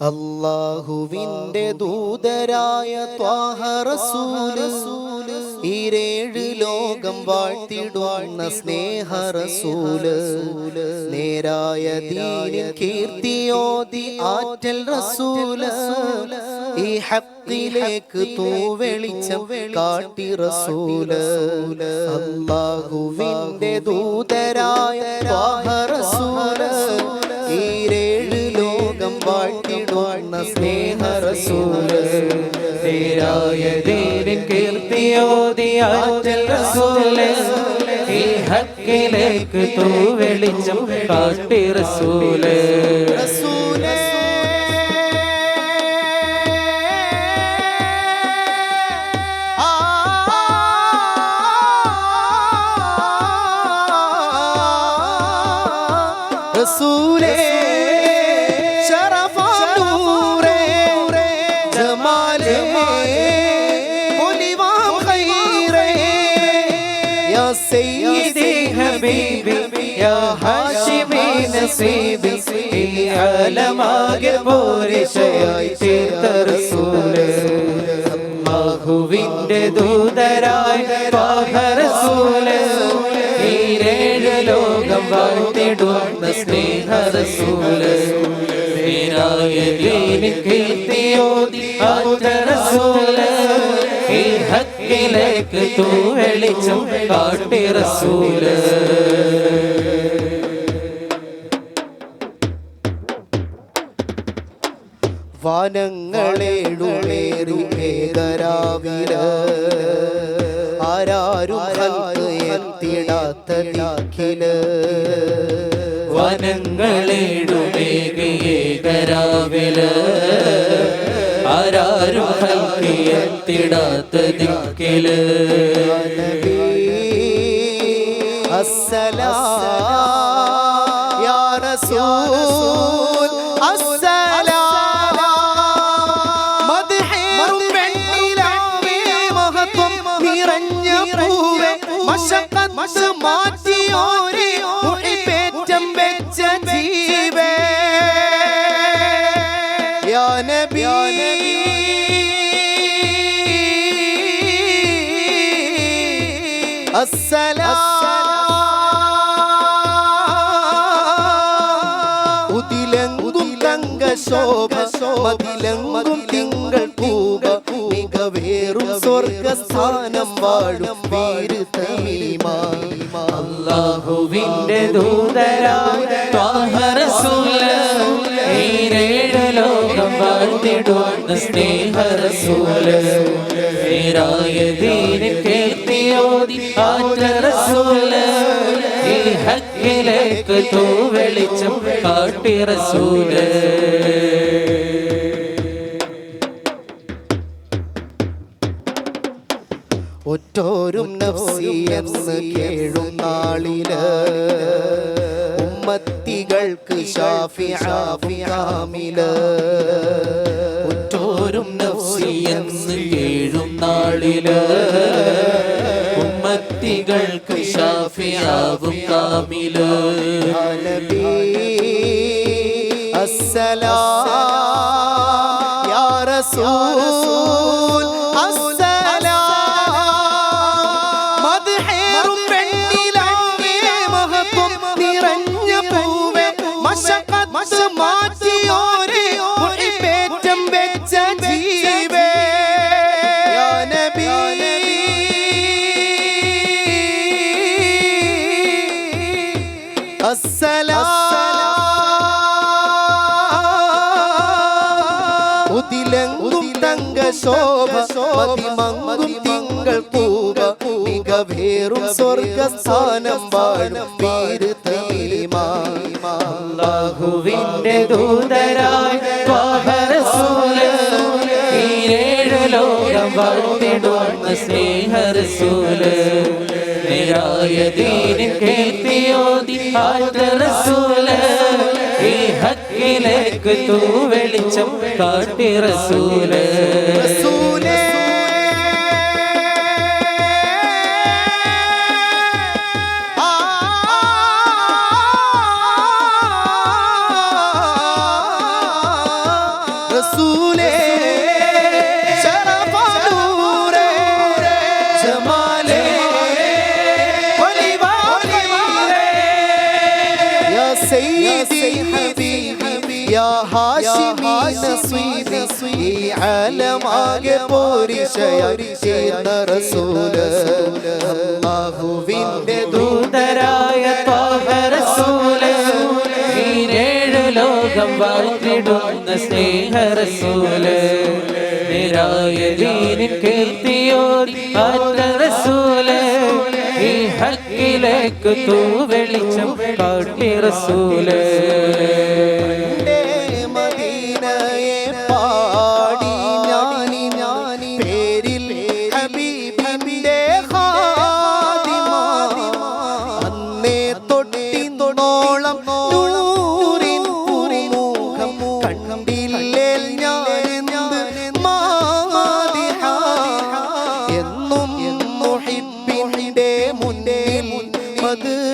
അള്ളാഹുവിന്റെ ദൂതരായ ത്വാഹറസൂലസൂൽ ഇരേഴ് ലോകം വാഴ്ത്തിടുന്ന സ്നേഹറസൂൽ നേരായ ദീന കീർത്തിയോതി ആറ്റൽ റസൂൽ. ഈ ഹക്കിലേക്ക് തൂവെളിച്ചം കാട്ടി റസൂൽ. അള്ളാഹുവിന്റെ ദൂതരായ ത്വാഹ നേരായ ദീനിൻ കീർത്തിയോതിയാറ്റൽ റസൂൽ ഈ ഹക്കിലേക്ക് തൂ വെളിച്ചം കാട്ടി റസൂൽ റസൂലേ യാ സയ്യിദി ഹബീബി യാ ഹാഷിമി നസീബി ഈ ആലമാകെ പോരിശയായി തീർത്ത റസൂൽ. അല്ലാഹുവിന്റെ ദൂതരായ ത്വാഹ റസൂൽ. ഈരേഴ് ലോകം വാഴ്ത്തിടുന്ന സ്നേഹ റസൂൽ. ദീനിൻ കീർത്തിയോതി ആറ്റ റസൂൽ. ഹക്കിലേക്ക് തൂ വെളിച്ചം കാട്ടി റസൂൽ വനങ്ങളേടുമേറി ഏകരാവില. ആരാരും ഹൽക്ക് എത്തിടാത്ത ദിക്കിൽ. വനങ്ങളേടുമേകരാവിൽ ആരാരും ഹൽക്കിയെത്തിടാത്ത ദിക്കിൽ അസലൂൽ അസല മഹത്വം നിറഞ്ഞ പൂവേ. മശക്കത്ത് മാറ്റിയോരെ പേറ്റം വെച്ച ജീവേ. യാനബി ഉതിലെങ്കും തങ്ക ശോഭ മതിലെങ്കും തിങ്കൾ പൂവ മികവേറും സ്വർഗസ്ഥാനം വാഴും വീര് അല്ലാഹുവിന്റെ റസൂൽ ലോകം വാഴ്ത്തിടുന്ന സ്നേഹ റസൂൽ നേരായ ദീനിൻ കീർത്തിയോതി ആറ്റ ഹക്കിലേക്ക് തൂ വെളിച്ചം കാട്ടി റസൂൽ ഒറ്റോരും നഫ്സി എന്ന് കേഴും നാളിൽ ഉമ്മത്തികൾക്ക് ഷാഫിയാമിൽ ഒറ്റോരും നഫ്സി എന്ന് കേഴും നാളിൽ. ഉമ്മത്തികൾക്ക് ഷാഫിയാവും കാമിൽ. അസ്സലാം. യാ റസൂൽ. ശോഭ മതിമങ്ങും തിങ്കൾ പൂവ. മികവേറും സ്വർഗസ്ഥാനം വാഴും പേര് തീമാഹുവിന്റെ ദൂതരായ ലോകം വാഴ്ത്തിടുന്ന സ്നേഹ റസൂൽ. നേരായ റസൂൽ ഹക്കിലേക്ക് തൂ വെളിച്ചം കാട്ടി റസൂൽ. ഹാഷിമി നസീബി ഈ ആലമാകെ പോരിശയായി ചേർന്ന റസൂൽ അല്ലാഹുവിന്റെ ദൂതരായ ത്വാഹറസൂൽ ഈരേഴു ലോകം വാഴ്ത്തിടുന്ന സ്നേഹറസൂൽ നിരായ ദീനിൻ കീർത്തിയോർ ആറ്റ റസൂൽ ഹക്കിലേക്ക് തൂ വെളിച്ചം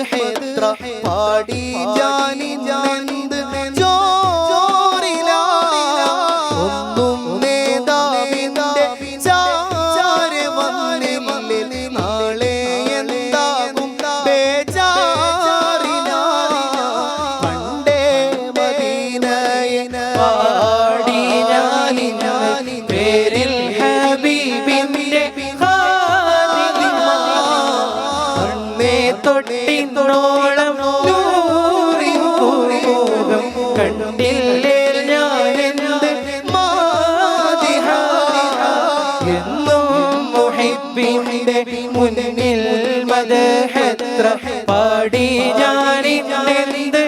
മദ്ഹെത്ര പാടി ജാനി അന്നേ നൂറി നൂറിൻ കണ്ടില്ലേ കണ്ടില്ലേ എന്ത് മാതിഹ? എന്നും മുഹിബിന്റെ മുന്നിൽ മദഹത്ര പാടി ഞാനിന്നെന്ത്